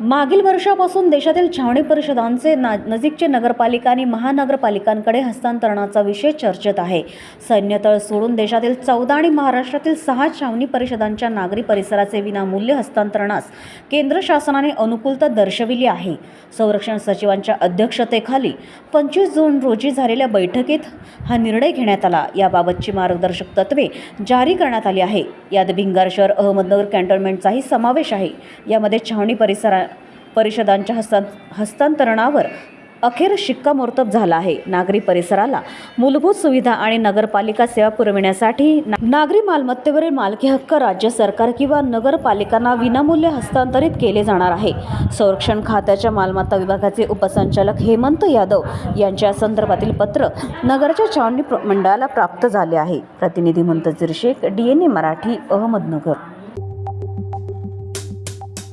मागील वर्षापासून देशातील छावणी परिषदांचे ना नजीकचे नगरपालिका आणि महानगरपालिकांकडे हस्तांतरणाचा विषय चर्चेत आहे. सैन्यतळ सोडून देशातील चौदा आणि महाराष्ट्रातील सहा छावणी परिषदांच्या नागरी परिसराचे विनामूल्य हस्तांतरणास केंद्र शासनाने अनुकूलता दर्शविली आहे. संरक्षण सचिवांच्या अध्यक्षतेखाली पंचवीस जून रोजी झालेल्या बैठकीत हा निर्णय घेण्यात आला. याबाबतची मार्गदर्शक तत्वे जारी करण्यात आली आहे. यात भिंगार शहर अहमदनगर कॅन्टोन्मेंटचाही समावेश आहे. यामध्ये छावणी परिसरा परिषदांच्या हस्तां हस्तांतरणावर अखेर शिक्कामोर्तब झाला आहे. नागरी परिसराला मूलभूत सुविधा आणि नगरपालिका सेवा पुरविण्यासाठी ना- नागरी मालमत्तेवरील मालकी हक्क राज्य सरकार किंवा नगरपालिकांना विनामूल्य हस्तांतरित केले जाणार आहे. संरक्षण खात्याच्या मालमत्ता विभागाचे उपसंचालक हेमंत यादव यांच्या संदर्भातील पत्र नगरच्या छावणी प्र- मंडळाला प्राप्त झाले आहे. प्रतिनिधी Muntazir Sheikh D N A Marathi Ahmednagar.